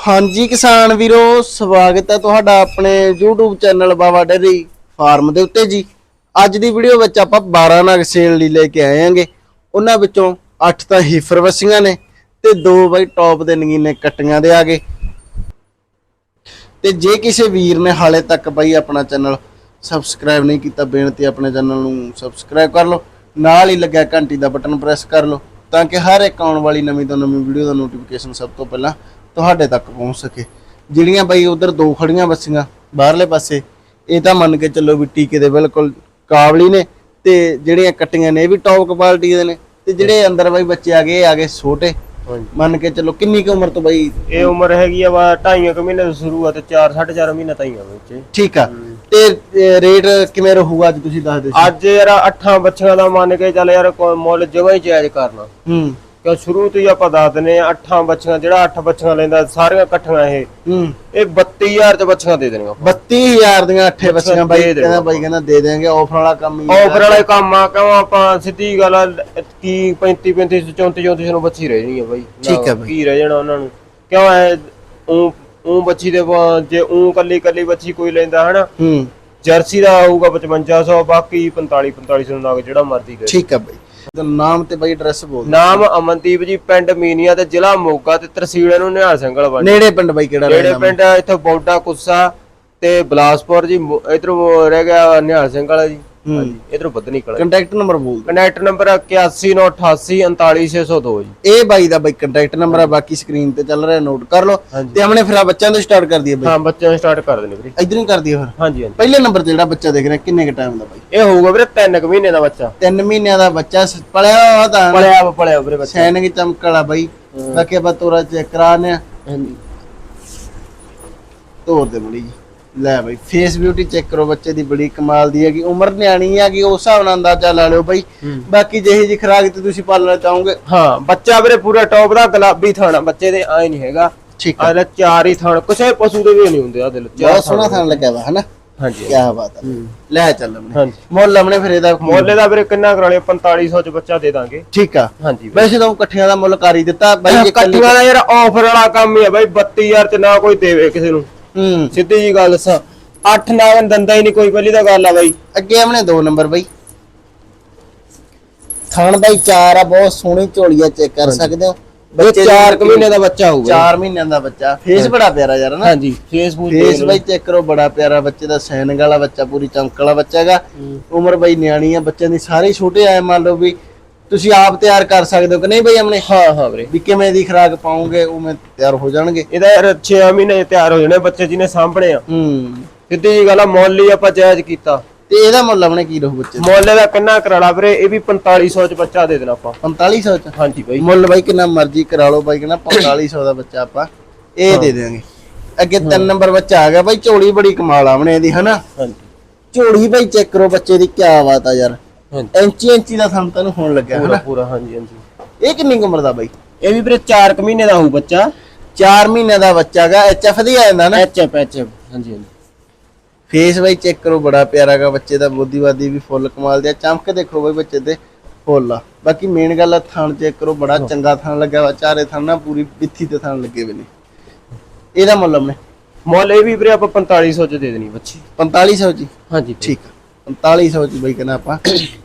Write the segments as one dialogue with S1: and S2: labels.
S1: ਹਾਂਜੀ ਕਿਸਾਨ ਵੀਰੋ, ਸਵਾਗਤ ਹੈ ਤੁਹਾਡਾ ਆਪਣੇ YouTube channel Bawa dairy farm ਦੇ ਉੱਤੇ ਜੀ। ਅੱਜ ਦੀ ਵੀਡੀਓ ਵਿੱਚ ਆਪਾਂ 12 ਨਗ ਸੇਲ ਲਈ ਲੈ ਕੇ ਆਏ ਆਂਗੇ ਉਹਨਾਂ ਵਿੱਚੋਂ 8 ਤਾਂ ਹੀਫਰ ਵਸੀਆਂ ਨੇ ਤੇ ਦੋ ਬਾਈ ਟੌਪ ਦੇ ਨਗੀਨੇ ਕੱਟੀਆਂ ਦੇ ਆਗੇ ਤੇ ਜੇ ਕਿਸੇ ਵੀਰ ਨੇ ਹਾਲੇ ਤੱਕ ਬਾਈ ਆਪਣਾ ਚੈਨਲ ਸਬਸਕ੍ਰਾਈਬ ਨਹੀਂ ਕੀਤਾ, ਬੇਨਤੀ ਆਪਣੇ ਚੈਨਲ ਨੂੰ ਸਬਸਕ੍ਰਾਈਬ ਕਰ ਲਓ। ਨਾਲ ਹੀ ਲੱਗਿਆ ਘੰਟੀ ਦਾ ਬਟਨ ਪ੍ਰੈਸ ਕਰ ਲਓ, ਤਾਂ ਕਿ ਹਰ ਇੱਕ ਆਉਣ ਵਾਲੀ ਨਵੀਂ ਤੋਂ ਨਵੀਂ ਵੀਡੀਓ ਦਾ ਨੋਟੀਫਿਕੇਸ਼ਨ ਸਭ ਤੋਂ ਪਹਿਲਾਂ ਤੁਹਾਡੇ ਤੱਕ ਪਹੁੰਚ ਸਕੇ। ਜਿਹੜੀਆਂ ਬਾਈ ਉਧਰ ਦੋ ਖੜੀਆਂ ਬੱਸੀਆਂ ਬਾਹਰਲੇ ਪਾਸੇ ਇਹ ਤਾਂ ਮੰਨ ਕੇ ਚੱਲੋ ਵੀ ਟੀਕੇ ਦੇ ਬਿਲਕੁਲ ਕਾਬਲੀ ਨੇ ਤੇ ਜਿਹੜੀਆਂ ਕੱਟੀਆਂ ਨੇ ਇਹ ਵੀ ਟੌਪ ਕੁਆਲਿਟੀ ਦੇ ਨੇ ਤੇ ਜਿਹੜੇ ਅੰਦਰ ਬਾਈ ਬੱਚੇ ਆ ਗਏ ਆ ਗਏ ਛੋਟੇ। ਮੰਨ ਕੇ ਚੱਲੋ ਕਿੰਨੀ ਕੁ ਉਮਰ ਤੋਂ ਬਾਈ
S2: ਇਹ ਉਮਰ ਹੈਗੀ ਆ ਵਾ 2.5 ਕੁ ਮਹੀਨੇ ਤੋਂ ਸ਼ੁਰੂ ਆ ਤੇ 4 4.5 ਮਹੀਨੇ ਤਾਈਂ ਆ ਵਿੱਚ
S1: ਠੀਕ ਆ। ਤੇ ਰੇਟ ਕਿਵੇਂ ਰਹੂਗਾ ਅੱਜ ਤੁਸੀਂ ਦੱਸ ਦਿਓ।
S2: ਅੱਜ ਯਾਰ ਅੱਠਾਂ ਬੱਚਿਆਂ ਦਾ ਮੰਨ ਕੇ ਚੱਲ ਯਾਰ ਮੁੱਲ ਜਮਾ ਹੀ ਜਾਇਜ਼ ਕਰਨਾ।
S1: ਹੂੰ।
S2: ਕਿਉਂ ਸ਼ੁਰੂ ਤੋਂ ਹੀ ਆਪਾਂ ਦੱਸ ਦਿੰਨੇ ਆ ਅੱਠਾਂ ਬੱਚੀਆਂ ਜਿਹੜਾ ਅੱਠ ਬੱਚੀਆਂ ਲੈਂਦਾ ਸਾਰੀਆਂ ਇਕੱਠੀਆਂ ਇਹ।
S1: ਹੂੰ।
S2: ਇਹ 32000 ਚ ਬੱਚੀਆਂ ਦੇ ਦੇਣਗੇ
S1: 32000 ਦੀਆਂ ਅੱਠੇ ਬੱਚੀਆਂ ਬਾਈ
S2: ਦੇਣਗੇ
S1: ਕਹਿੰਦਾ ਬਾਈ ਕਹਿੰਦਾ ਦੇ ਦੇਾਂਗੇ ਆਫਰ ਵਾਲਾ ਕੰਮ ਹੀ ਹੈ।
S2: ਆਫਰ ਵਾਲੇ ਕੰਮ ਆ ਕਿਉਂ ਆਪਾਂ ਸਿੱਧੀ ਗੱਲ ਆ, ਕੀ 35 35 34 34 ਨੂੰ ਬੱਚੀ ਰਹਿ ਜਾਣੀ ਆ ਬਾਈ।
S1: ਠੀਕ ਆ ਬਾਈ।
S2: ਕੀ ਰਹਿ ਜਾਣਾ ਉਹਨਾਂ ਨੂੰ। ਕਿਉਂ ਐ ਉਹ ਉਹ ਬੱਚੀ ਦੇ ਜੇ ਉਹ ਕੱਲੀ ਕੱਲੀ ਬੱਚੀ ਕੋਈ ਲੈਂਦਾ ਹਨਾ?
S1: ਹੂੰ।
S2: ਜਰਸੀ ਦਾ ਆਊਗਾ 5500 ਬਾਕੀ 45 4500 ਦਾ ਜਿਹੜਾ ਮਰਜ਼ੀ ਕਰੇ।
S1: ਠੀਕ ਆ ਬਾਈ। ਤੇ ਨਾਮ ਤੇ ਬਾਈ ਐਡਰੈਸ ਬੋਲ।
S2: ਨਾਮ ਅਮਨਦੀਪ ਜੀ ਪਿੰਡ ਮੀਨੀਆ ਤੇ ਜ਼ਿਲ੍ਹਾ ਮੋਗਾ ਤੇ ਤਹਿਸੀਲ ਨੂੰ ਨਿਹਾਲ ਸਿੰਘਲ ਵਾਲੀ
S1: ਨੇੜੇ ਪਿੰਡ ਬਾਈ ਕਿਹੜਾ ਰਹਿੰਦਾ
S2: ਪਿੰਡ ਇੱਥੇ ਬੌਡਾ ਕੁੱਸਾ ਤੇ ਬਲਾਸਪੁਰ ਜੀ ਇਧਰੋਂ ਰਹਿ ਗਿਆ ਨਿਹਾਲ ਸਿੰਘ ਵਾਲਾ ਜੀ। ਹਾਂਜੀ ਇਧਰੋਂ ਬੱਦ ਨਿਕਲ
S1: ਕੰਟੈਕਟ ਨੰਬਰ ਬੋਲ ਦਿਓ।
S2: ਕਨੈਕਟ ਨੰਬਰ 8198839602 ਜੀ।
S1: ਇਹ ਬਾਈ ਦਾ ਬਾਈ ਕੰਟੈਕਟ ਨੰਬਰ ਆ ਬਾਕੀ ਸਕਰੀਨ ਤੇ ਚੱਲ ਰਿਹਾ ਨੋਟ ਕਰ ਲਓ। ਤੇ ਆਪਣੇ ਫਿਰ ਆ ਬੱਚਿਆਂ ਤੋਂ ਸਟਾਰਟ ਕਰ ਦਈਏ ਬਾਈ।
S2: ਹਾਂ ਬੱਚਿਆਂ ਨੂੰ ਸਟਾਰਟ ਕਰ ਦੇਣੇ ਵੀਰੇ।
S1: ਇਧਰੋਂ ਕਰ ਦਈਏ ਫਿਰ।
S2: ਹਾਂਜੀ ਹਾਂਜੀ।
S1: ਪਹਿਲੇ ਨੰਬਰ ਤੇ ਜਿਹੜਾ ਬੱਚਾ ਦੇਖ ਰਿਹਾ ਕਿੰਨੇ ਕ ਟਾਈਮ ਦਾ ਬਾਈ?
S2: ਇਹ ਹੋਊਗਾ ਵੀਰੇ 3 ਮਹੀਨੇ ਦਾ ਬੱਚਾ।
S1: 3 ਮਹੀਨਿਆਂ ਦਾ ਬੱਚਾ ਪਲਿਆ ਹੋਇਆ ਤਾਂ
S2: ਪਲਿਆ ਪਲਿਆ ਵੀਰੇ ਬੱਚਾ।
S1: ਸੈਨਿਕ ਚਮਕਲਾ ਬਾਈ। ਬਾਕੀ ਆਪਾਂ ਤੋਰਾ ਚੈੱਕ ਕਰਾਣੇ
S2: ਹਾਂਜੀ।
S1: ਤੋਰ ਦੇ ਬੜੀ ਜੀ ਲੈ ਬਾਈ ਫੇਸ ਬਿਊਟੀ ਚੈੱਕ ਕਰੋ ਬੱਚੇ ਦੀ ਬੜੀ ਕਮਾਲ ਦੀ ਹੈਗੀ। ਉਮਰ ਨਿਆਣੀ ਹੈਗੀ ਉਸ ਹਿਸਾਬ ਨਾਲ ਅੰਦਾਜ਼ਾ ਲਾ ਲਿਓ ਬਾਈ। ਬਾਕੀ ਜਿਹੀ ਜੀ ਖਰਾਕ ਤੇ ਤੁਸੀਂ ਪਾਲਣਾ ਚਾਹੋਗੇ।
S2: ਹਾਂ ਬੱਚਾ ਵੀਰੇ ਪੂਰਾ ਟੌਪ ਦਾ ਗੁਲਾਬੀ ਥਾਣਾ ਬੱਚੇ ਦੇ ਆਏ ਨਹੀਂ ਹੈਗਾ।
S1: ਠੀਕ
S2: ਲੈ ਚਾਰ ਹੀ ਥਾਣ ਕਿਸੇ ਪਸ਼ੂ ਦੇ ਵੀ ਨਹੀਂ ਹੁੰਦੇ ਆ ਦਿਲ
S1: ਬਹੁਤ ਸੋਹਣਾ ਥਾਂ ਲੱਗਿਆ ਵਾ ਹਨਾ?
S2: ਹਾਂਜੀ।
S1: ਕੀ ਬਾਤ ਹੈ। ਲੈ ਚੱਲ
S2: ਹਾਂਜੀ।
S1: ਮੁੱਲ ਆਪਣੇ ਫਿਰ ਇਹਦਾ
S2: ਮੁੱਲ ਦਾ ਵੀਰੇ ਕਿੰਨਾ ਕਰਾ ਲਿਆ 4500 ਚ ਬੱਚਾ ਦੇ ਦਾਂਗੇ।
S1: ਠੀਕ ਆ।
S2: ਹਾਂਜੀ
S1: ਵੈਸੇ ਤਾਂ ਇਕੱਠਿਆਂ ਦਾ ਮੁੱਲ ਕਰ ਹੀ ਦਿੱਤਾ ਬਾਈ
S2: ਕੱਟੀਆਂ ਦਾ ਯਾਰ ਆਫਰ ਵਾਲਾ ਕੰਮ ਹੀ ਆ ਬਾਈ 32000 ਚ ਨਾ ਕੋਈ ਦੇਵੇ ਕਿਸੇ ਨੂੰ।
S1: ਹੂੰ।
S2: ਸਿੱਧੀ ਜੀ ਗੱਲ ਦੱਸਾਂ। 8 ਨਾਗਨ ਦੰਦਾ ਹੀ ਨਹੀਂ ਕੋਈ ਪਹਿਲੀ ਤਾਂ ਗੱਲ ਆ ਬਾਈ।
S1: ਅੱਗੇ ਆਪਣੇ ਦੋ ਨੰਬਰ ਬਾਈ। ਥਣ ਬਾਈ ਚਾਰ ਆ ਬਹੁਤ ਸੋਹਣੀ ਝੋਲੀਆ ਚੈੱਕ ਕਰ ਸਕਦੇ ਹੋ। ਦੀ
S2: 4 ਕੁ ਮਹੀਨੇ ਦਾ ਬੱਚਾ ਹੋਊਗਾ
S1: 4 ਮਹੀਨਿਆਂ ਦਾ ਬੱਚਾ। ਫੇਸ ਬੜਾ ਪਿਆਰਾ ਯਾਰ ਨਾ?
S2: ਹਾਂਜੀ। ਫੇਸਬੁੱਕ
S1: ਫੇਸ ਬਾਈ ਚੈੱਕ ਕਰੋ ਬੜਾ ਪਿਆਰਾ ਬੱਚੇ ਦਾ ਸੈਨਿਕ ਵਾਲਾ ਬੱਚਾ ਪੂਰੀ ਚਮਕ ਵਾਲਾ ਬੱਚਾ ਹੈਗਾ। ਉਮਰ ਬਾਈ ਨਿਆਣੀ ਆ ਬੱਚਿਆਂ ਦੀ ਸਾਰੇ ਛੋਟੇ ਆਏ ਮੰਨ ਲਓ ਵੀ ਤੁਸੀਂ ਆਪ ਤਿਆਰ ਕਰ ਸਕਦੇ ਹੋ ਕਿ ਨਹੀਂ ਬਾਈ ਆਪਣੇ?
S2: ਹਾਂ ਹਾਂ ਵੀਰੇ।
S1: ਵੀ ਕਿਵੇਂ ਦੀ ਖਰਾਕ ਪਾਉਂਗੇ ਉਵੇਂ ਤਿਆਰ ਹੋ ਜਾਣਗੇ।
S2: ਇਹਦਾ ਯਾਰ 6 ਮਹੀਨੇ ਤਿਆਰ ਹੋ ਜਾਣੇ ਬੱਚੇ ਜਿਹਨੇ ਸਾਂਭਣੇ ਆ।
S1: ਹੂੰ।
S2: ਸਿੱਧੀ ਜੀ ਗੱਲ ਆ ਮੁੱਲ ਹੀ ਆਪਾਂ ਜਾਇਜ਼ ਕੀਤਾ।
S1: ਤੇ ਇਹਦਾ ਮੁੱਲ ਆਪਣੇ ਕੀ ਰਹੂ ਬੱਚੇ ਦਾ?
S2: ਮੁੱਲ ਦਾ ਕਿੰਨਾ ਕਰਾਲਾ ਵੀਰੇ? ਇਹ ਵੀ 4500 ਚ ਬੱਚਾ ਦੇ ਦੇਣਾ ਆਪਾਂ।
S1: 4500 ਚ?
S2: ਹਾਂਜੀ ਬਾਈ।
S1: ਮੁੱਲ ਬਾਈ ਕਿੰਨਾ ਮਰਜ਼ੀ ਕਰਾ ਲਓ ਬਾਈ ਕਹਿੰਦਾ 4500 ਦਾ ਬੱਚਾ ਆਪਾਂ। ਇਹ ਦੇ ਦੇਵਾਂਗੇ ਅੱਗੇ ਤਿੰਨ ਨੰਬਰ ਬੱਚਾ ਆ ਗਿਆ ਬਾਈ ਝੋਲੀ ਬੜੀ ਕਮਾਲ ਆਵਣੇ ਇਹਦੀ ਹਨਾ?
S2: ਹਾਂਜੀ।
S1: ਝੋਲੀ ਬਾਈ ਚੈੱਕ ਕਰੋ ਬੱਚੇ ਦੀ ਕੀ ਬਾਤ ਆ ਯਾਰ। ਇੰਚੀ ਇੰਚੀ ਦਾ ਸਾਨੂੰ ਤੈਨੂੰ ਹੋਣ ਲੱਗਿਆ
S2: ਪੂਰਾ
S1: ਹਨਾ?
S2: ਪੂਰਾ ਹਾਂਜੀ ਹਾਂਜੀ।
S1: ਇਹ ਕਿੰਨੀ ਕੁ ਉਮਰ ਦਾ ਬਾਈ?
S2: ਇਹ ਵੀ ਵੀਰੇ 4 ਕੁ ਮਹੀਨੇ ਦਾ ਹੋਊ ਬੱਚਾ।
S1: 4 ਮਹੀਨਿਆਂ ਦਾ ਬੱਚਾ ਹੈਗਾ ਐਚਐਫ ਦੀ ਆ ਜਾਂਦਾ ਨਾ?
S2: ਐਚਐਫ ਐਚਐਫ ਹਾਂਜੀ ਹਾਂਜੀ।
S1: ਫੇਸ ਬਾਈ ਚੈੱਕ ਕਰੋ ਬੜਾ ਪਿਆਰਾ ਹੈਗਾ ਬੱਚੇ ਦਾ ਬੁੱਧੀਵਾਦੀ ਵੀ ਫੁੱਲ ਕਮਾਲ ਦੀ ਚਮਕ ਦੇਖੋ ਬਾਈ ਬੱਚੇ ਤੇ ਫੁੱਲ ਆ। ਬਾਕੀ ਮੇਨ ਗੱਲ ਆ ਥਣ ਚੈੱਕ ਕਰੋ ਬੜਾ ਚੰਗਾ ਥਣ ਲੱਗਿਆ ਵਾ ਚਾਰੇ ਥਣ ਨਾ ਪੂਰੀ ਪਿੱਥੀ ਤੇ ਥਣ ਲੱਗੇ ਹੋਏ ਨੇ। ਇਹਦਾ ਮੁੱਲ ਆਪਣੇ?
S2: ਮੁੱਲ ਇਹ ਵੀ ਵੀਰੇ ਆਪਾਂ 4500 ਚ ਦੇ ਦੇਣੀ ਬੱਚੀ।
S1: 4500 ਜੀ।
S2: ਹਾਂਜੀ
S1: ਠੀਕ ਆ। 4500 ਚ ਬਾਈ ਕਹਿੰਦਾ ਆਪਾਂ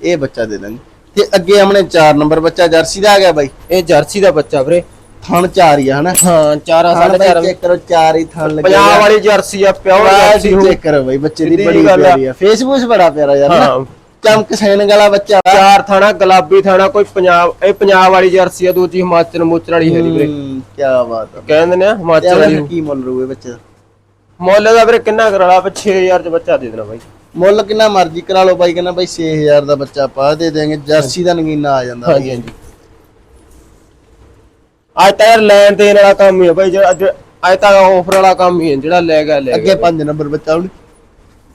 S1: ਇਹ ਬੱਚਾ ਦੇ ਦਾਂਗੇ। ਤੇ ਅੱਗੇ ਆਪਣੇ 4 ਨੰਬਰ ਬੱਚਾ ਜਰਸੀ ਦਾ ਆ ਗਿਆ ਬਾਈ।
S2: ਇਹ ਜਰਸੀ ਦਾ ਬੱਚਾ ਵੀਰੇ।
S1: ਥਣ ਚਾਰ ਹੀ ਆ ਹਨਾ?
S2: ਹਾਂ 4
S1: ਥਣ ਬਾਈ
S2: 4.5
S1: ਚੈੱਕ ਕਰੋ ਚਾਰ ਹੀ ਥਣ ਲੱਗੇ
S2: ਪੰਜਾਬ ਵਾਲੀ ਜਰਸੀ ਆ ਪਿਓਰ ਜਰਸੀ।
S1: ਚੈੱਕ ਕਰੋ ਬਾਈ ਬੱਚੇ ਦੀ ਬੜੀ। ਪਿਆਰੀ ਆ। ਫੇਸਬੁੱਕ ਬੜਾ ਪਿਆਰਾ ਯਾਰ
S2: ਹਾਂ।
S1: ਚਮਕ ਸੈਨ ਵਾਲਾ ਬੱਚਾ।
S2: ਚਾਰ ਥਾਣਾ ਗੁਲਾਬੀ ਥਾਣਾ ਕੋਈ ਪੰਜਾਬ ਇਹ ਪੰਜਾਬ ਵਾਲੀ ਜਰਸੀ ਆ ਦੂਜੀ ਹਿਮਾਚਲ ਮੂਚਲ ਵਾਲੀ ਹੈ ਨੀ ਵੀਰੇ।
S1: ਕੀ ਬਾਤ ਆ।
S2: ਕਹਿੰਦੇ ਨੇ ਹਿਮਾਚਲ ਵਾਲੀ
S1: ਕੀ ਮੁੱਲ ਰੂਏ ਬੱਚੇ ਦਾ?
S2: ਮੁੱਲ ਦਾ ਵੀਰੇ ਕਿੰਨਾ ਕਰਾਲਾ ਆਪਾਂ 6000 ਚ ਬੱਚਾ ਦੇ ਦੇਣਾ ਬਾਈ।
S1: ਮੁੱਲ ਕਿੰਨਾ ਮਰਜ਼ੀ ਕਰਾ ਲਓ ਬਾਈ ਕਹਿੰਦਾ ਬਾਈ 6000 ਦਾ ਬੱਚਾ ਪਾ ਦੇ ਦੇਾਂਗੇ ਜਰਸੀ ਦਾ ਨਗੀਨਾ ਆ ਜਾਂਦਾ
S2: ਹਾਂਜੀ ਹਾਂਜੀ। ਅੱਜ ਤਾਂ ਯਾਰ ਲੈਣ ਦੇਣ ਵਾਲਾ ਕੰਮ ਹੀ ਹੈ ਬਾਈ ਜਿਹੜਾ ਅੱਜ ਅੱਜ ਤਾਂ ਆਫਰ ਵਾਲਾ ਕੰਮ ਹੀ ਹੈ ਜਿਹੜਾ ਲੈ ਗਿਆ ਲੈ
S1: ਅੱਗੇ 5 ਨੰਬਰ ਬੱਚਾ ਹੁਣ।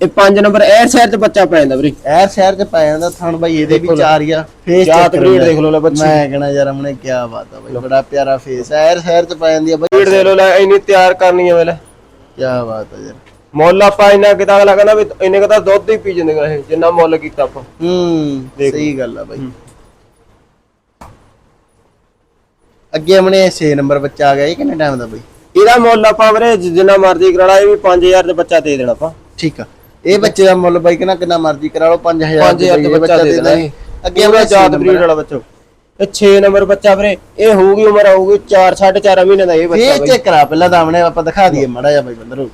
S2: ਇਹ 5 ਨੰਬਰ 에ਅਰ ਸ਼ਹਿਰ ਚ ਬੱਚਾ ਪੈ ਜਾਂਦਾ ਵੀਰੇ।
S1: ਐਰ ਸ਼ਹਿਰ ਚ ਪੈ ਜਾਂਦਾ ਥਣ ਬਾਈ ਇਹਦੇ ਵੀ। ਚਾਰ ਹੀ ਆ। ਫੇਸ
S2: ਜਾਤ breed ਦੇਖ ਲਓ ਲੈ ਬੱਚੀ।
S1: ਮੈਂ ਕਹਣਾ ਯਾਰ ਹਮਨੇ ਕੀ ਬਾਤ ਆ ਬਾਈ ਬੜਾ ਪਿਆਰਾ ਫੇਸ ਐ ਐਰ ਸ਼ਹਿਰ ਚ ਪੈ ਜਾਂਦੀ ਆ ਬਾਈ।
S2: ਭੀੜ ਦੇ ਲੋ ਲੈ ਇੰਨੀ ਤਿਆਰ ਕਰਨੀ ਹੈ ਵੇਲੇ।
S1: ਕੀ ਬਾਤ ਆ ਯਾਰ।
S2: ਮੁੱਲ ਆਪਾਂ ਇੰਨਾ ਕਿਤਾ ਅਗਲਾ ਕਹਿੰਦਾ ਵੀ ਇੰਨੇ ਕਦਾ ਦੁੱਧ ਹੀ ਪੀ ਜਾਂਦੀਆਂ ਇਹ ਜਿੰਨਾ ਮੁੱਲ ਕੀਤਾ ਆਪਾਂ।
S1: ਹੂੰ
S2: ਦੇਖ
S1: ਸਹੀ ਗੱਲ ਆ ਬਾਈ। ਅੱਗੇ ਹਮਨੇ 6 ਨੰਬਰ ਬੱਚਾ ਆ ਗਿਆ ਇਹ ਕਿੰਨੇ ਟਾਈਮ ਦਾ ਬਾਈ?
S2: ਇਹਦਾ ਮੁੱਲ ਆਪਾਂ ਵੀਰੇ ਜਿ- ਜਿੰਨਾ ਮਰਜ਼ੀ ਕਰਾ ਲਾ ਇਹ ਵੀ 5000 ਦੇ ਬੱਚਾ ਦੇ ਦੇਣਾ ਆਪਾਂ।
S1: ਠੀਕ ਆ। ਇਹ ਬੱਚੇ ਦਾ ਮੁੱਲ ਬਾਈ ਕਹਿੰਦਾ ਕਿੰਨਾ ਮਰਜ਼ੀ ਕਰਾ ਲਓ 5000
S2: 5000 ਦੇ ਬੱਚਾ ਦੇ ਦੇਣਾ
S1: ਅੱਗੇ
S2: ਅੱਗੇ
S1: ਆਪਣਾ
S2: ਜਾਤ ਬਰੀਡ ਵਾਲਾ ਬੱਚਾ। ਇਹ 6 ਨੰਬਰ ਬੱਚਾ ਵੀਰੇ ਇਹ ਹੋਊਗੀ ਉਮਰ ਹੋਊਗੀ 4 4.5 ਮਹੀਨੇ ਦਾ ਇਹ ਬੱਚਾ ਬਾਈ।
S1: ਚੈੱਕ ਕਰਾ ਪਹਿਲਾਂ ਦਾਮਣੇ ਆਪਾਂ ਦਿਖਾ ਦਈਏ ਮਾੜਾ ਜਿਹਾ ਬਾਈ ਬੰਦਰੋ।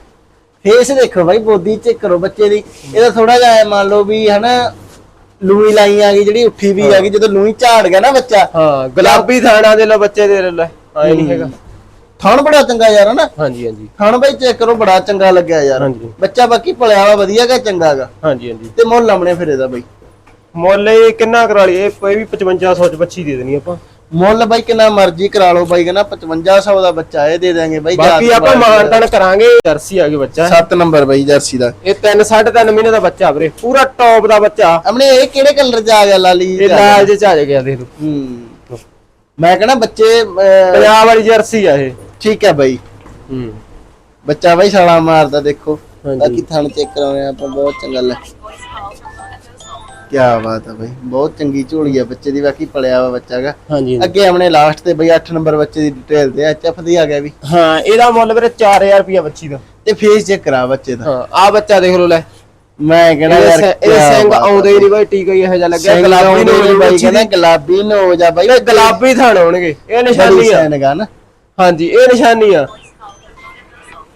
S1: ਫੇਸ ਦੇਖੋ ਬਾਈ ਬੋਦੀ ਚੈੱਕ ਕਰੋ ਬੱਚੇ ਦੀ। ਇਹਦਾ ਥੋੜਾ ਜਿਹਾ ਐਂ ਮੰਨ ਲਓ ਵੀ ਹਨਾ ਲੂਈ ਲਾਈ ਆ ਗਈ ਜਿਹੜੀ ਉੱਠੀ ਵੀ ਆ ਗਈ ਜਦੋਂ ਲੂਈ ਝਾੜ ਗਿਆ ਨਾ ਬੱਚਾ।
S2: ਹਾਂ ਗੁਲਾਬੀ ਥਾਣਾ ਦੇ ਲੈ ਬੱਚੇ ਦੇ ਲੈ। ਆਏ ਨਹੀਂ ਹੈਗਾ।
S1: ਥਣ ਬੜਾ ਚੰਗਾ ਯਾਰ ਹਨਾ?
S2: ਹਾਂਜੀ ਹਾਂਜੀ।
S1: ਥਣ ਬਾਈ ਚੈੱਕ ਕਰੋ ਬੜਾ ਚੰਗਾ ਲੱਗਿਆ ਯਾਰ।
S2: ਹਾਂਜੀ।
S1: ਬੱਚਾ ਬਾਕੀ ਪਲਿਆ ਵਾ ਵਧੀਆ ਗਾ ਚੰਗਾ ਗਾ।
S2: ਹਾਂਜੀ ਹਾਂਜੀ।
S1: ਤੇ ਮੁੱਲ ਲਾਉਣੇ ਫਿਰ ਇਹਦਾ ਬਾਈ।
S2: ਮੁੱਲ ਇਹ ਕਿੰਨਾ ਕਰਾ ਲਈ ਇਹ ਇਹ ਵੀ 5500 ਚ ਬੱਚੀ ਦੇ ਦੇਣੀ ਆਪਾਂ।
S1: ਮੁੱਲ ਬਾਈ ਕਿੰਨਾ ਮਰਜ਼ੀ ਕਰਾ ਲਓ ਬਾਈ ਕਹਿੰਦਾ 5500 ਦਾ ਬੱਚਾ ਇਹ ਦੇ ਦਾਂਗੇ ਬਾਈ
S2: ਬਾਕੀ ਆਪਾਂ ਮਾਨਤਨ ਕਰਾਂਗੇ ਜਰਸੀ ਆ ਗਈ ਬੱਚਾ।
S1: 7 ਨੰਬਰ ਬਾਈ ਜਰਸੀ ਦਾ।
S2: ਇਹ 3 3.5 ਮਹੀਨੇ ਦਾ ਬੱਚਾ ਵੀਰੇ ਪੂਰਾ ਟੌਪ ਦਾ ਬੱਚਾ।
S1: ਆਪਣੇ ਇਹ ਕਿਹੜੇ ਕਲਰ ਚ ਆ ਗਿਆ ਲਾਲੀ
S2: ਇਹ ਲਾਲ ਜੇ ਚ ਆ ਗਿਆ ਦੇਖ
S1: ਹੂੰ। ਮੈਂ ਕਹਿੰਦਾ ਬੱਚੇ
S2: ਪੰਜਾਬ ਵਾਲੀ ਜਰਸੀ ਆ ਇਹ।
S1: ਠੀਕ ਹੈ ਬਾਈ।
S2: ਹੂੰ।
S1: ਬੱਚਾ ਬਾਈ ਛਾਲਾ ਮਾਰਦਾ ਦੇਖੋ। ਬਾਕੀ ਥਣ ਚੈੱਕ ਕਰਾਉਣੇ ਆਪਾਂ ਬਹੁਤ ਚੰਗਾ ਲੈ ਕੀ ਬਾਤ ਹੈ ਬਾਈ। ਬਹੁਤ ਚੰਗੀ ਝੋਲੀ ਆ ਬੱਚੇ ਦੀ ਬਾਕੀ ਪਲਿਆ ਵਾ ਬੱਚਾ ਗਾ
S2: ਹਾਂਜੀ
S1: ਅੱਗੇ ਆਪਣੇ ਲਾਸਟ ਤੇ ਬਈ 8 ਨੰਬਰ ਬੱਚੇ ਦੀ ਡਿਟੇਲ ਤੇ ਐਚਐਫ ਦੀ ਆ ਗਿਆ ਵੀ।
S2: ਹਾਂ ਇਹਦਾ ਮੁੱਲ ਵੀਰੇ 4000 ਰੁਪਿਆ ਬੱਚੀ ਦਾ।
S1: ਤੇ ਫੇਸ ਚੈੱਕ ਕਰਾ ਬੱਚੇ ਦਾ।
S2: ਹਾਂ ਆ ਬੱਚਾ ਦੇਖ ਲਓ ਲੈ।
S1: ਮੈਂ ਕਹਿੰਦਾ
S2: ਇਹਦੇ
S1: ਯਾਰ
S2: ਸੇ- ਇਹਦੇ
S1: ਕਿਆ
S2: ਸਿੰਘ
S1: ਬਾਤ ਆ
S2: ਆਉਂਦੇ ਹੀ ਨਹੀਂ ਬਾਈ ਟੀਕਾ ਹੀ ਇਹੋ ਜਿਹਾ ਲੱਗਿਆ।
S1: ਸਿੰਘ
S2: ਗੁਲਾਬੀ
S1: ਆਉਂਦੇ ਬਾਈ
S2: ਬੱਚੀ
S1: ਕਹਿੰਦਾ
S2: ਦੀ।
S1: ਗੁਲਾਬੀ ਨੋ ਜਾ ਬਾਈ।
S2: ਇਹ ਗੁਲਾਬੀ ਥਣ ਆਉਣਗੇ। ਇਹ ਨਿਸ਼ਾਨੀ ਆ।
S1: ਸੈਨਗਾ ਨਾ।
S2: ਹਾਂਜੀ ਇਹ ਨਿਸ਼ਾਨੀ ਆ।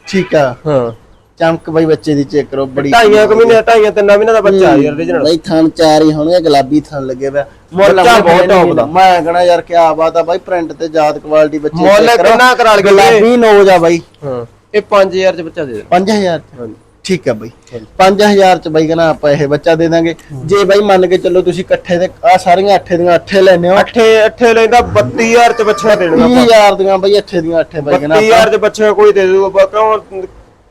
S1: ਠੀਕ ਆ।
S2: ਹਾਂ।
S1: ਚਮਕ ਬਾਈ ਬੱਚੇ ਦੀ ਚੈੱਕ ਕਰੋ ਬੜੀ
S2: ਢਾਈਆਂ ਕੁ ਮਹੀਨੇ ਢਾਈਆਂ ਤਿੰਨਾਂ ਮਹੀਨੇ ਦਾ ਬੱਚਾ ਯਾਰ original
S1: ਬਾਈ ਥਣ ਚਾਰ ਹੀ ਹੋਣਗੇ ਗੁਲਾਬੀ ਥਣ ਲੱਗੇ ਪਿਆ ਮੁੱਲ
S2: ਬੱਚਾ
S1: ਆਪਣੇ
S2: ਬਹੁਤ top ਦਾ।
S1: ਮੈਂ ਕਹਣਾ ਯਾਰ ਕੀ ਬਾਤ ਆ ਬਾਈ ਪ੍ਰਿੰਟ ਤੇ ਜਾਤ ਕੁਆਲਿਟੀ ਬੱਚੇ
S2: ਮੁੱਲ
S1: check ਕਰੋ।
S2: ਕਿੰਨਾ ਕਰਾ ਲਈਏ?
S1: ਗੁਲਾਬੀ ਨੋ ਜਾ ਬਾਈ।
S2: ਹਾਂ ਇਹ 5000 ਚ ਬੱਚਾ ਦੇ ਦੇਣਾ।
S1: 5000
S2: ਹਾਂਜੀ।
S1: ਠੀਕ ਆ ਬਾਈ। 5000 ਚ ਬਾਈ ਕਹਿੰਦਾ ਆਪਾਂ ਇਹ ਬੱਚਾ ਦੇ ਦਾਂਗੇ। ਜੇ ਬਾਈ ਮੰਨ ਕੇ ਚੱਲੋ ਤੁਸੀਂ ਇਕੱਠੇ ਤੇ ਆ ਸਾਰੀਆਂ ਅੱਠੇ ਦੀਆਂ ਅੱਠੇ ਲੈਣੇ ਹੋ।
S2: ਅੱਠੇ ਅੱਠੇ ਲੈਂਦਾ 32000 ਚ ਬੱਚਾ ਦੇਣਾ ਆਪਾਂ।
S1: 30000 ਦੀਆਂ ਬਾਈ ਅੱਠੇ ਦੀਆਂ ਅੱਠੇ ਬਾਈ ਕਹਿੰਦਾ
S2: 32000 ਚ ਬੱਚਾ ਕੋਈ ਦੇ ਦੂਗਾ ਆਪਾਂ ਕਿਉਂ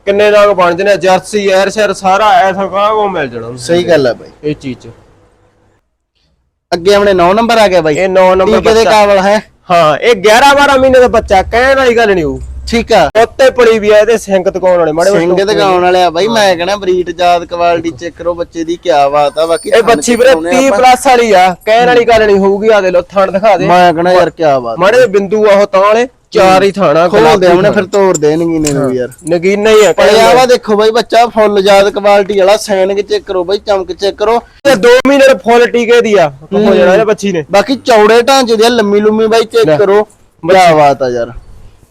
S2: ਕਿੰਨੇ ਰੰਗ ਬਣ ਜਨੇ ਜਰਸੀ ਐਰ ਸ਼ਰ ਸਾਰਾ ਐਸਾ ਕਾ ਮਿਲ ਜਾਣਾ
S1: ਸਹੀ ਗੱਲ ਆ ਬਾਈ।
S2: ਇਹ ਚੀਜ਼ ਚ।
S1: ਅੱਗੇ ਆਪਣੇ 9 ਨੰਬਰ ਆ ਗਿਆ ਬਾਈ।
S2: ਇਹ 9 ਨੰਬਰ
S1: ਦੇ
S2: ਬੱਚਾ।
S1: ਕਾਬਲ ਹੈ।
S2: ਹਾਂ ਇਹ 11 12 ਮਹੀਨੇ ਦਾ ਬੱਚਾ ਕਹਿਣ ਵਾਲੀ ਗੱਲ ਨਹੀਂ ਉਹ।
S1: ਠੀਕ ਆ।
S2: ਉੱਤੇ ਪੜੀ ਵੀ ਆ ਇਹਦੇ ਸਿੰਘ ਤਕਾਉਣ ਵਾਲੇ ਮਾੜੇ
S1: ਸਿੰਘ ਦਿਖਾਉਣ ਵਾਲੇ ਆ ਬਾਈ ਮੈਂ ਕਹਣਾ ਬਰੀਡ ਜਾਤ ਕੁਆਲਿਟੀ ਚੈੱਕ ਕਰੋ ਬੱਚੇ ਦੀ ਕੀ ਬਾਤ ਆ ਬਾਕੀ
S2: ਇਹ ਬੱਚੀ ਵੀਰੇ 30 ਪਲੱਸ ਵਾਲੀ ਆ ਕਹਿਣ ਵਾਲੀ ਗੱਲ ਨਹੀਂ ਹੋਊਗੀ ਆ ਦੇ ਲੋ ਥਣ ਦਿਖਾ ਦੇ।
S1: ਮੈਂ ਕਹਣਾ ਯਾਰ ਕੀ ਬਾਤ
S2: ਮਾੜੇ ਬਿੰਦੂ ਆ ਉਹ ਤਾਂ ਵਾਲੇ। ਚਾਰ ਹੀ ਥਾਣਾ
S1: ਖੋਲ ਦੇ ਉਹਨੇ ਫਿਰ ਤੋੜ ਦੇਣਗੇ ਨੇ ਨੂੰ ਯਾਰ।
S2: ਨਗੀਨਾ ਹੀ ਆ
S1: ਪੜਿਆ ਵਾ ਦੇਖੋ ਬਾਈ ਬੱਚਾ ਫੁੱਲ ਜਾਤ ਕੁਆਲਿਟੀ ਵਾਲਾ ਸੈਨਿਕ ਚੈੱਕ ਕਰੋ ਬਾਈ ਚਮਕ ਚੈੱਕ ਕਰੋ।
S2: ਤੇ 2 ਮਹੀਨੇ ਦੇ ਫੁੱਲ ਟੀਕੇ ਦੀ ਆ ਹੋ। ਜਾਣਾ ਇਹ ਬੱਚੀ ਨੇ।
S1: ਬਾਕੀ ਚੌੜੇ ਢਾਂਚੇ ਦੀ ਲੰਮੀ ਲੰਮੀ ਬਾਈ ਚੈੱਕ ਕਰੋ। ਕੀ ਬਾਤ ਆ ਯਾਰ।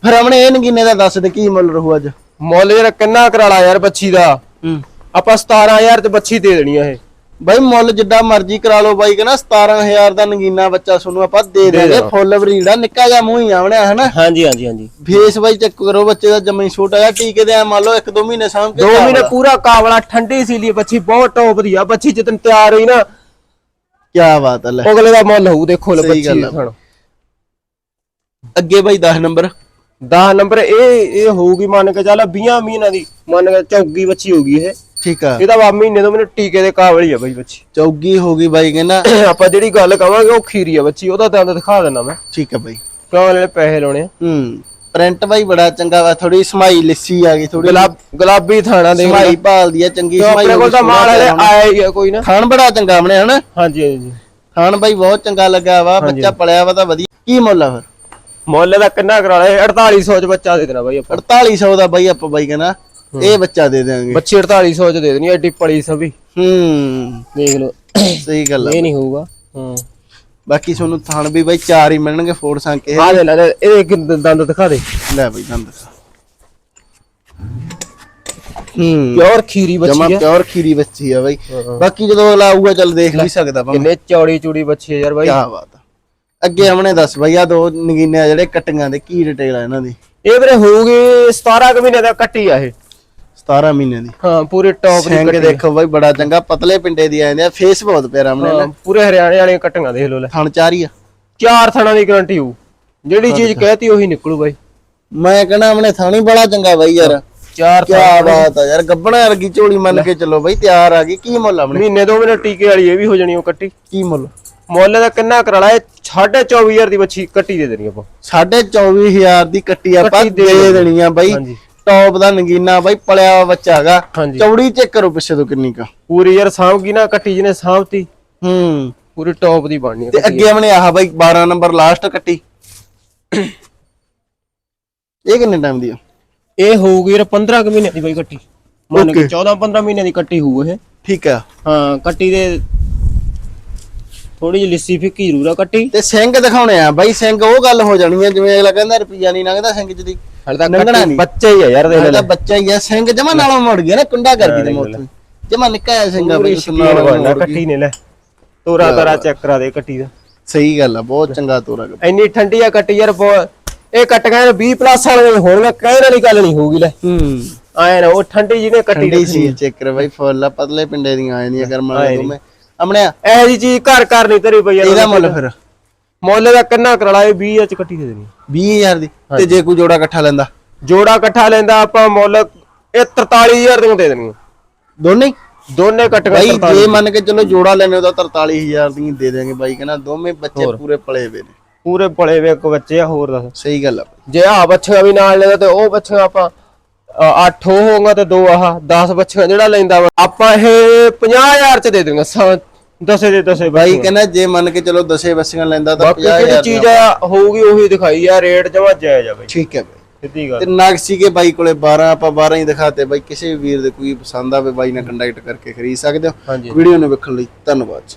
S1: ਫਿਰ ਆਪਣੇ ਇਹ ਨਗੀਨੇ ਦਾ ਦੱਸ ਦੇ ਕੀ ਮੁੱਲ ਰਹੂ ਅੱਜ?
S2: ਮੁੱਲ ਯਾਰ ਕਿੰਨਾ ਕਰਾਲਾ ਯਾਰ ਬੱਚੀ ਦਾ।
S1: ਹੂੰ।
S2: ਆਪਾਂ 17000 ਚ ਬੱਚੀ ਦੇ ਦੇਣੀ ਆ ਇਹ।
S1: ਬਾਈ ਮੁੱਲ ਜਿੱਡਾ ਮਰਜ਼ੀ ਕਰਾ ਲਓ ਬਾਈ ਕਹਿੰਦਾ 17000 ਦਾ ਨਗੀਨਾ ਬੱਚਾ ਤੁਹਾਨੂੰ ਆਪਾਂ ਦੇ ਦੇਗੇ। ਫੁੱਲ ਬਰੀਡ ਆ ਨਿੱਕਾ ਜਿਹਾ ਮੂੰਹ ਹੀ ਆਵਣਿਆ ਹਨਾ?
S2: ਹਾਂਜੀ ਹਾਂਜੀ ਹਾਂਜੀ।
S1: ਫੇਸ ਬਾਈ ਚੈੱਕ ਕਰੋ ਬੱਚੇ ਦਾ ਜੰਮੀ ਛੋਟਾ ਜਿਹਾ ਟੀਕੇ ਦੇ ਆ ਮੰਨ ਲਓ 1-2 ਮਹੀਨੇ ਸਾਂਭ ਕੇ
S2: 2
S1: ਚਾਵਲ
S2: ਮਹੀਨੇ। ਪੂਰਾ ਕਾਵਲਾ ਠੰਡੀ ਸੀ ਲਈ ਬੱਚੀ ਬਹੁਤ ਟੌਪ ਦੀ ਆ। ਬੱਚੀ ਜਿੱਦਨ ਤਿਆਰ ਹੋਈ ਨਾ
S1: ਕਿਆ ਬਾਤ ਹੈ ਲੈ।
S2: ਅਗਲੇ ਦਾ ਮੁੱਲ ਹੋਊ ਦੇਖੋ ਲੈ ਬੱਚੀ
S1: ਅੱਗੇ ਬਾਈ 10 ਨੰਬਰ।
S2: 10 ਨੰਬਰ ਇਹ ਇਹ ਹੋਊਗੀ ਮੰਨ ਕੇ ਚੱਲ 20 ਮਹੀਨਿਆਂ ਦੀ ਮੰਨ ਕੇ ਚੌਗੀ ਬੱਚੀ ਹੋਊਗੀ ਇਹ।
S1: ਠੀਕ ਆ।
S2: ਇਹਦਾ ਵਾ ਮਹੀਨੇ ਤੋਂ ਮੈਨੂੰ ਟੀਕੇ ਦੇ ਕਾਬਲ ਆ ਬਾਈ ਬੱਚੀ।
S1: ਚੌਗੀ ਹੋ ਗਈ ਬਾਈ ਕਹਿੰਦਾ।
S2: ਆਪਾਂ ਜਿਹੜੀ ਗੱਲ ਕਵਾਂਗੇ ਉਹ ਖੀਰੀ ਆ ਬੱਚੀ ਉਹਦਾ ਦੰਦ ਦਿਖਾ ਦੇਣਾ ਮੈਂ।
S1: ਠੀਕ ਆ ਬਾਈ।
S2: ਕਿਉਂ ਵਾਲੇ ਪੈਸੇ ਲਾਉਣੇ
S1: ਹੂੰ ਪ੍ਰਿੰਟ ਬਾਈ ਬੜਾ ਚੰਗਾ ਵਾ ਥੋੜੀ ਸਮਾਈ ਲਿੱਸੀ ਆ ਗਈ ਥੋੜੀ
S2: ਗੁਲਾਬ ਗੁਲਾਬੀ ਥਾਣਾ ਦੇ
S1: ਸਮਾਈ ਭਾਲਦੀ ਆ ਚੰਗੀ ਸਮਾਈ
S2: ਆਪਣੇ ਕੋਲ ਤਾਂ ਮਾਲ ਆਇਆ ਹੀ ਆ ਕੋਈ ਨਾ।
S1: ਖਾਣ ਬੜਾ ਚੰਗਾ ਆਪਣੇ ਹਨਾ?
S2: ਹਾਂਜੀ ਹਾਂਜੀ।
S1: ਖਾਣ ਬਾਈ ਬਹੁਤ ਚੰਗਾ ਲੱਗਾ ਵਾ ਬੱਚਾ ਪਲਿਆ ਵਾ ਤਾਂ ਵਧੀਆ। ਕੀ ਮੁੱਲ ਆ ਫਿਰ?
S2: ਮੁੱਲ ਦਾ ਕਿੰਨਾ ਕਰਾ ਲਿਆ? 4800 ਚ ਬੱਚਾ ਦੇ ਦੇਣਾ ਬਾਈ ਆਪਾਂ।
S1: 4800 ਦਾ ਬਾਈ ਆਪਾਂ ਬਾਈ ਕਹਿੰਦਾ। ਇਹ ਬੱਚਾ ਦੇ ਦੇਾਂਗੇ
S2: ਬੱਚੀ 4800 ਚ ਦੇ ਦੇਣੀ ਐਡੀ ਪਲੀ ਸਭੀ।
S1: ਹੂੰ।
S2: ਦੇਖ ਲਓ।
S1: ਸਹੀ ਗੱਲ
S2: ਇਹ ਨਹੀਂ ਹੋਊਗਾ। ਹਾਂ।
S1: ਬਾਕੀ ਤੁਹਾਨੂੰ ਥਣ ਵੀ ਬਾਈ ਚਾਰ ਹੀ ਮਿਲਣਗੇ ਫੋੜ ਸੰਕੇ
S2: ਆ ਲੈ ਲੈ ਲੈ, ਇਹ ਇੱਕ ਦੰਦ ਦਿਖਾ ਦੇ।
S1: ਲੈ ਬਾਈ ਦੰਦ ਹੂੰ।
S2: ਪਿਓਰ ਖੀਰੀ
S1: ਜਮਾ
S2: ਬੱਚੀ ਆ।
S1: ਪਿਓਰ ਖੀਰੀ ਬੱਚੀ ਆ ਬਾਈ।
S2: ਹਾਂ।
S1: ਬਾਕੀ ਜਦੋਂ ਅਗਲਾ ਆਊਗਾ ਚੱਲ ਦੇਖ ਵੀ ਸਕਦਾ ਭਾਵੇਂ
S2: ਕਿੰਨੇ ਚੌੜੀ ਚੂੜੀ ਬੱਚੀ ਆ ਯਾਰ ਬਾਈ।
S1: ਕੀ ਬਾਤ ਆ। ਅੱਗੇ ਹਮਨੇ ਦੱਸ ਬਈ ਆ ਦੋ ਨਗੀਨੇ ਆ ਜਿਹੜੇ ਕਟੀਆਂ ਦੇ ਕੀ ਡਿਟੇਲ ਆ ਇਹਨਾਂ ਦੀ?
S2: ਇਹ ਵੀਰੇ ਹੋਊਗੀ 17 ਕੁ ਮਹੀਨੇ ਦਾ ਕੱਟੀ ਆ ਇਹ।
S1: 17 ਮਹੀਨਿਆਂ ਦੀ।
S2: ਹਾਂ ਪੂਰੇ ਟੌਪ ਦੀ
S1: ਸਿੰਘ ਦੇਖੋ ਬਾਈ ਬੜਾ ਚੰਗਾ ਪਤਲੇ ਪਿੰਡੇ ਦੀ ਆਂਦੇ ਆ ਫੇਸ ਬਹੁਤ ਪਿਆਰਾ ਹਮਨੇ
S2: ਹਾਂ, ਪੂਰੇ ਹਰਿਆਣੇ ਵਾਲੀਆਂ ਕੱਟੀਆਂ ਦੇਖ ਲਓ ਲੈ।
S1: ਥਣ ਚਾਰੀ ਆ।
S2: ਚਾਰ ਥਣਾਂ ਦੀ ਗਾਰੰਟੀ ਹੋਊ। ਜਿਹੜੀ ਚੀਜ਼ ਕਹਿਤੀ ਉਹੀ ਨਿਕਲੂ ਬਾਈ।
S1: ਮੈਂ ਕਹਣਾ ਹਮਨੇ ਥਾਣੀ ਬੜਾ ਚੰਗਾ ਬਾਈ ਯਾਰ।
S2: ਚਾਰ
S1: ਕੀ ਬਾਤ ਆ ਯਾਰ ਗੱਬਣਾ ਵਰਗੀ ਝੋਲੀ ਮੰਨ ਕੇ ਚੱਲੋ ਬਾਈ ਤਿਆਰ ਆ ਗਈ ਕੀ ਮੁੱਲ ਹਮਨੇ
S2: ਮਹੀਨੇ ਦੋ ਮਹੀਨੇ ਟੀਕੇ ਵਾਲੀ ਇਹ ਵੀ ਹੋ ਜਾਣੀ ਉਹ ਕੱਟੀ।
S1: ਕੀ ਮੁੱਲ?
S2: ਮੁੱਲ ਦਾ ਕਿੰਨਾ ਕਰਾਲਾ ਇਹ 24000 ਦੀ ਬੱਚੀ ਕੱਟੀ ਦੇ ਦੇਣੀ ਆਪਾਂ।
S1: 24500 ਦੀ ਕੱਟੀ ਆਪਾਂ
S2: ਦੇ
S1: ਦੇ ਦੇਣੀ ਆ ਬਾਈ।
S2: ਹਾਂਜੀ।
S1: ਟੌਪ ਦਾ ਨਗੀਨਾ ਬਾਈ ਪਲਿਆ ਹੋਇਆ ਬੱਚਾ ਹੈਗਾ।
S2: ਹਾਂਜੀ।
S1: ਚੌੜੀ ਚੈੱਕ ਕਰੋ ਪਿੱਛੇ ਤੋਂ ਕਿੰਨੀ ਕਾ?
S2: ਪੂਰੀ ਯਾਰ ਸਾਂਭ ਗਈ ਨਾ ਕੱਟੀ ਜਿਹਨੇ ਸਾਂਭਤੀ।
S1: ਹੂੰ।
S2: ਪੂਰੀ ਟੌਪ ਦੀ ਬਣਨੀ ਆ
S1: ਤੇ
S2: ਕੱਟੀ।
S1: ਅੱਗੇ ਹਮਨੇ ਆਹ ਬਾਈ 12 ਨੰਬਰ ਲਾਸਟ ਕੱਟੀ। ਇਹ ਕਿੰਨੇ ਟਾਈਮ ਦੀ ਆ?
S2: ਇਹ ਹੋਊਗੀ ਯਾਰ 15 ਕੁ ਮਹੀਨੇ ਦੀ ਬਈ ਕੱਟੀ। ਮੰਨ ਕੇ
S1: Okay.
S2: 14 15 ਮਹੀਨੇ ਦੀ ਕੱਟੀ ਹੋਊ ਇਹ।
S1: ਠੀਕ ਆ।
S2: ਹਾਂ ਕੱਟੀ ਦੇ ਥੋੜੀ ਜਿਹੀ ਲਿੱਸੀ ਫਿੱਕੀ ਜ਼ਰੂਰ ਆ ਕੱਟੀ।
S1: ਤੇ ਸਿੰਘ ਦਿਖਾਉਣੇ ਆ ਬਾਈ ਸਿੰਘ ਉਹ ਗੱਲ ਹੋ ਜਾਣੀ ਆ ਜਿਵੇਂ ਅਗਲਾ ਕਹਿੰਦਾ ਰੁਪਈਆ ਨਹੀਂ ਲੰਘਦਾ ਸਿੰਘ ਦੀ।
S2: ਹਲੇ ਤਾਂ
S1: ਲੰਘਣਾ
S2: ਕੱਟੀ
S1: ਨੀ।
S2: ਬੱਚਾ ਹੀ ਆ ਯਾਰ ਦੇਖ ਲੈ।
S1: ਤਾਂ ਬੱਚਾ ਹੀ ਆ ਸਿੰਘ ਜਮਾ ਨਾਲੋਂ ਮੁੜ ਗਿਆ ਨਾ ਕੁੰਡਾ ਕਰ ਗਈ ਤੇ ਮੋਤ ਜਮਾ ਨਿੱਕਾ ਜਿਹਾ ਸਿੰਘ ਆ ਬਈ ਮੁੜ ਗਈ।
S2: ਕੱਟੀ ਨੇ ਲੈ। ਤੋਰਾ ਤਾਰਾ ਚੈੱਕ ਕਰਾ ਦੇ ਕੱਟੀ ਦਾ।
S1: ਸਹੀ ਗੱਲ ਆ ਬਹੁਤ ਚੰਗਾ ਤੋਰਾ।
S2: ਇੰਨੀ ਠੰਡੀ ਆ ਕੱਟੀ ਯਾਰ ਇਹ ਕੱਟ ਗਏ 20 ਪਲੱਸ ਵਾਲੇ ਹੋਣਗੇ ਕਹਿਣ ਵਾਲੀ ਗੱਲ ਨਹੀਂ ਹੋਊਗੀ ਲੈ।
S1: ਹੂੰ।
S2: ਆਏ ਨਾ ਉਹ ਠੰਡੀ ਜਿਹਨੇ ਕੱਟੀ
S1: ਠੰਡੀ ਸੀ ਚੱਕਰ ਬਾਈ ਫੁੱਲ ਆ ਪਤਲੇ ਪਿੰਡੇ ਦੀਆਂ
S2: ਆਏ
S1: ਵਾਲੇ
S2: ਨੀ।
S1: ਦੋਵੇਂ। ਆਪਣੇ
S2: ਇਹ ਜੀ ਚੀਜ਼ ਘਰ ਘਰ ਨਹੀਂ ਤੇਰੀ ਪਈ ਯਾਰ
S1: ਇਹਦਾ ਮੁੱਲ ਫਿਰ।
S2: ਮੁੱਲ ਦਾ ਕਿੰਨਾ ਕਰਾਲਾ ਇਹ 20 ਚ ਕੱਟੀ ਦੇ ਦੇਣੀ।
S1: 20000 ਦੀ ਤੇ ਜੇ ਕੋਈ ਜੋੜਾ ਇਕੱਠਾ ਲੈਂਦਾ?
S2: ਜੋੜਾ ਇਕੱਠਾ ਲੈਂਦਾ ਆਪਾਂ ਮੁੱਲ ਇਹ 43000 ਦੀਆਂ ਦੇ ਦੇਣੀ।
S1: ਦੋਨੇ ਹੀ?
S2: ਦੋਨੇ ਕੱਟ
S1: ਬਾਈ ਜੇ ਮੰਨ ਕੇ ਚਲੋ ਜੋੜਾ ਲੈਣੇ ਉਹਦਾ 43000 ਦੀ ਦੇ ਦੇਾਂਗੇ ਬਾਈ ਕਹਿੰਦਾ ਦੋਵੇਂ ਬੱਚੇ ਪੂਰੇ ਪਲੇ ਵੇ ਨੇ।
S2: ਪੂਰੇ ਪਲੇ ਵੇ ਇੱਕ ਬੱਚੇ ਆ ਹੋਰ ਦੱਸ।
S1: ਸਹੀ ਗੱਲ ਆ
S2: ਜੇ ਆ ਬੱਚਿਆਂ ਵੀ ਨਾਲ ਲੈਦਾ ਤੇ ਉਹ ਬੱਚਿਆਂ ਆਪਾਂ 8 ਉਹ ਹੋਊਗਾ ਤੇ ਦੋ ਆਹ 10 ਬੱਚਿਆਂ ਜਿਹੜਾ ਲੈਂਦਾ ਵਾ। ਆਪਾਂ ਇਹ 50000 ਚ ਦੇ ਦੇਵਾਂਗੇ ਦਸੇ ਦੇ ਦਸੇ
S1: ਬਾਈ ਕਹਿੰਦਾ ਜੇ ਮੰਨ ਕੇ ਚਲੋ ਦਸੇ ਬੱਸੀਆਂ ਲੈਂਦਾ ਤਾਂ
S2: ਬਾਕੀ ਜਿਹੜੀ
S1: 50000
S2: ਚੀਜ਼ ਆ ਹੋਊਗੀ ਉਹੀ ਦਿਖਾਈ ਆ ਰੇਟ ਜਮਾ ਜਾਇਜ਼ ਆ ਬਾਈ।
S1: ਠੀਕ ਹੈ ਬਾਈ।
S2: ਸਿੱਧੀ ਗੱਲ।
S1: ਤੇ ਨਗ ਸੀਗੇ ਬਾਈ ਕੋਲੇ 12 ਆਪਾਂ 12 ਹੀ ਦਿਖਾਤੇ। ਬਾਈ ਕਿਸੇ ਵੀਰ ਦੇ ਕੋਈ ਪਸੰਦ ਆਵੇ ਬਾਈ ਨਾਲ ਕੰਟੈਕਟ ਕਰਕੇ ਖਰੀਦ ਸਕਦੇ ਹੋ। ਵੀਡੀਓ ਨੂੰ ਵੇਖਣ ਲਈ ਧੰਨਵਾਦ ਜੀ।